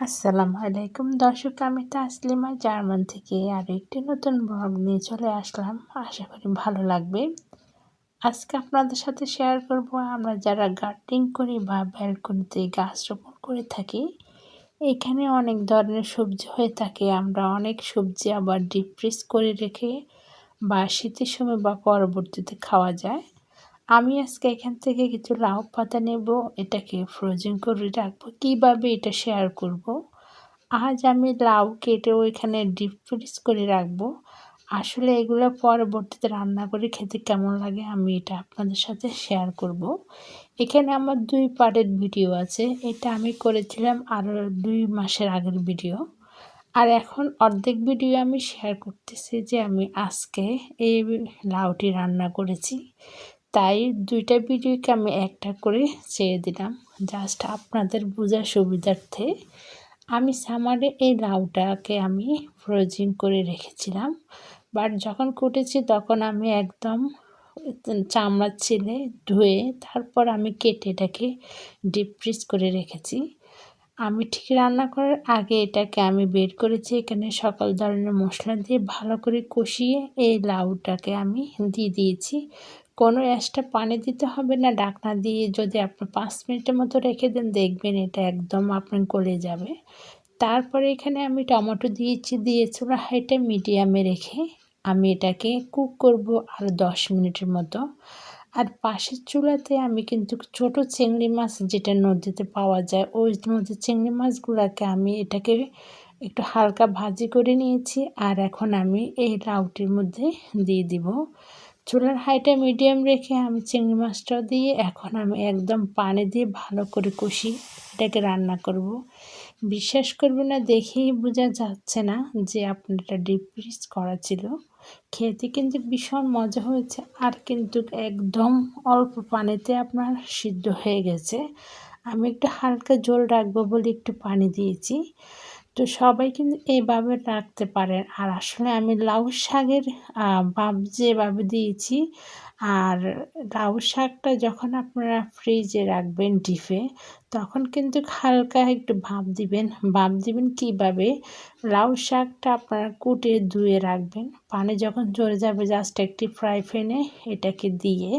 আসসালামু আলাইকুম। দর্শক, আমি তাসলিমা, জার্মান থেকে আরও একটি নতুন ব্লগ নিয়ে চলে আসলাম। আশা করি ভালো লাগবে। আজকে আপনাদের সাথে শেয়ার করব আমরা যারা গার্ডেনিং করি বা ব্যালকনিতে গাছ রোপণ করে থাকি, এখানে অনেক ধরনের সবজি হয়ে থাকে। আমরা অনেক সবজি আবার ডিপ ফ্রিজ করে রেখে বা শীতের সময় বা পরবর্তীতে খাওয়া যায়। আমি আজকে এখান থেকে কিছু লাউ পাতা নেব, এটাকে ফ্রোজেন করে রাখব। কীভাবে এটা শেয়ার করব। আজ আমি লাউ কেটে ওইখানে ডিপ ফ্রিজ করে রাখব। আসলে এগুলো পরবর্তীতে রান্না করে খেতে কেমন লাগে আমি এটা আপনাদের সাথে শেয়ার করব। এখানে আমার দুই পার্টের ভিডিও আছে। এটা আমি করেছিলাম আরও দুই মাসের আগের ভিডিও আর এখন অর্ধেক ভিডিও আমি শেয়ার করতেছি যে আমি আজকে এই লাউটি রান্না করেছি। তাই দুইটা ভিডিওকে আমি একটা করে ছেড়ে দিলাম। জাস্ট আপনাদের বোঝার সুবিধার্থে আমি সামারে এই লাউটাকে আমি ফ্রোজিং করে রেখেছিলাম। বাট যখন কুটেছি তখন আমি একদম চামড়া ছিলে ধুয়ে তারপর আমি কেটে এটাকে ডিপ ফ্রিজ করে রেখেছি। আমি ঠিক রান্না করার আগে এটাকে আমি বের করেছি এখানে সকল ধরনের মশলা দিয়ে ভালো করে কষিয়ে এই লাউটাকে আমি দিয়ে দিয়েছি। কোনো অ্যাশটা পানি দিতে হবে না ডাকনা দিয়ে যদি আপনি পাঁচ মিনিটের মতো রেখে দেন, দেখবেন এটা একদম আপনার গলে যাবে। তারপরে এখানে আমি টমেটো দিয়েছি দিয়ে চুলা হাইটে মিডিয়ামে রেখে আমি এটাকে কুক করব আর দশ মিনিটের মতো। আর পাশের চুলাতে আমি কিন্তু ছোট চিংড়ি মাছ যেটা নদীতে পাওয়া যায়, ওই মধ্যে চিংড়ি মাছগুলোকে আমি এটাকে একটু হালকা ভাজি করে নিয়েছি আর এখন আমি এই লাউটির মধ্যে দিয়ে দিব। চুলার হাইটা মিডিয়াম রেখে আমি চিংড়ি মাছটা দিয়ে এখন আমি একদম পানি দিয়ে ভালো করে কষি এটাকে রান্না করব। বিশ্বাস করবে না, দেখেই বোঝা যাচ্ছে না যে আপনারটা ডিপ ফ্রিজ করা ছিল। খেতে কিন্তু ভীষণ মজা হয়েছে আর কিন্তু একদম অল্প পানিতে আপনার সিদ্ধ হয়ে গেছে। আমি একটু হালকা জল রাখব বলে একটু পানি দিয়েছি। তো সবাই কিন্তু এইভাবে রাখতে পারেন আর আসলে আমি লাউ শাকের বাপ যেভাবে দিয়েছি, আর লাউ শাকটা যখন আপনারা ফ্রিজে রাখবেন ডিফে তখন কিন্তু হালকা একটু ভাপ দিবেন। ভাপ দিবেন কীভাবে? লাউ শাকটা আপনারা কুটে ধুয়ে রাখবেন। পানি যখন চলে যাবে জাস্ট একটি ফ্রাই প্যানে এটাকে দিয়ে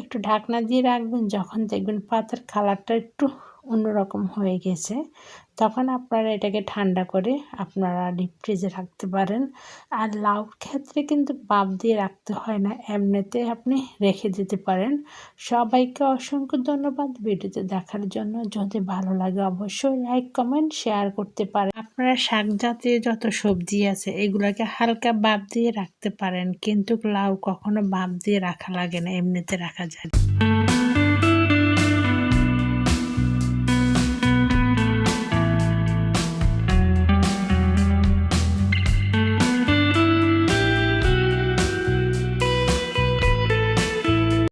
একটু ঢাকনা দিয়ে রাখবেন। যখন দেখবেন পাতার কালারটা একটু অন্যরকম হয়ে গেছে। তখন আপনারা এটাকে ঠান্ডা করে আপনারা ডিপ ফ্রিজে রাখতে পারেন। আর লাউ ক্ষেত্রে কিন্তু বাপ দিয়ে রাখতে হয় না, এমনিতে আপনি রেখে দিতে পারেন। সবাইকে অসংখ্য ধন্যবাদ ভিডিওতে দেখার জন্য। যদি ভালো লাগে অবশ্যই লাইক কমেন্ট শেয়ার করতে পারেন। আপনারা শাক জাতীয় যত সবজি আছে, এগুলোকে হালকা বাপ দিয়ে রাখতে পারেন। কিন্তু লাউ কখনো বাপ দিয়ে রাখা লাগে না, এমনিতে রাখা যায়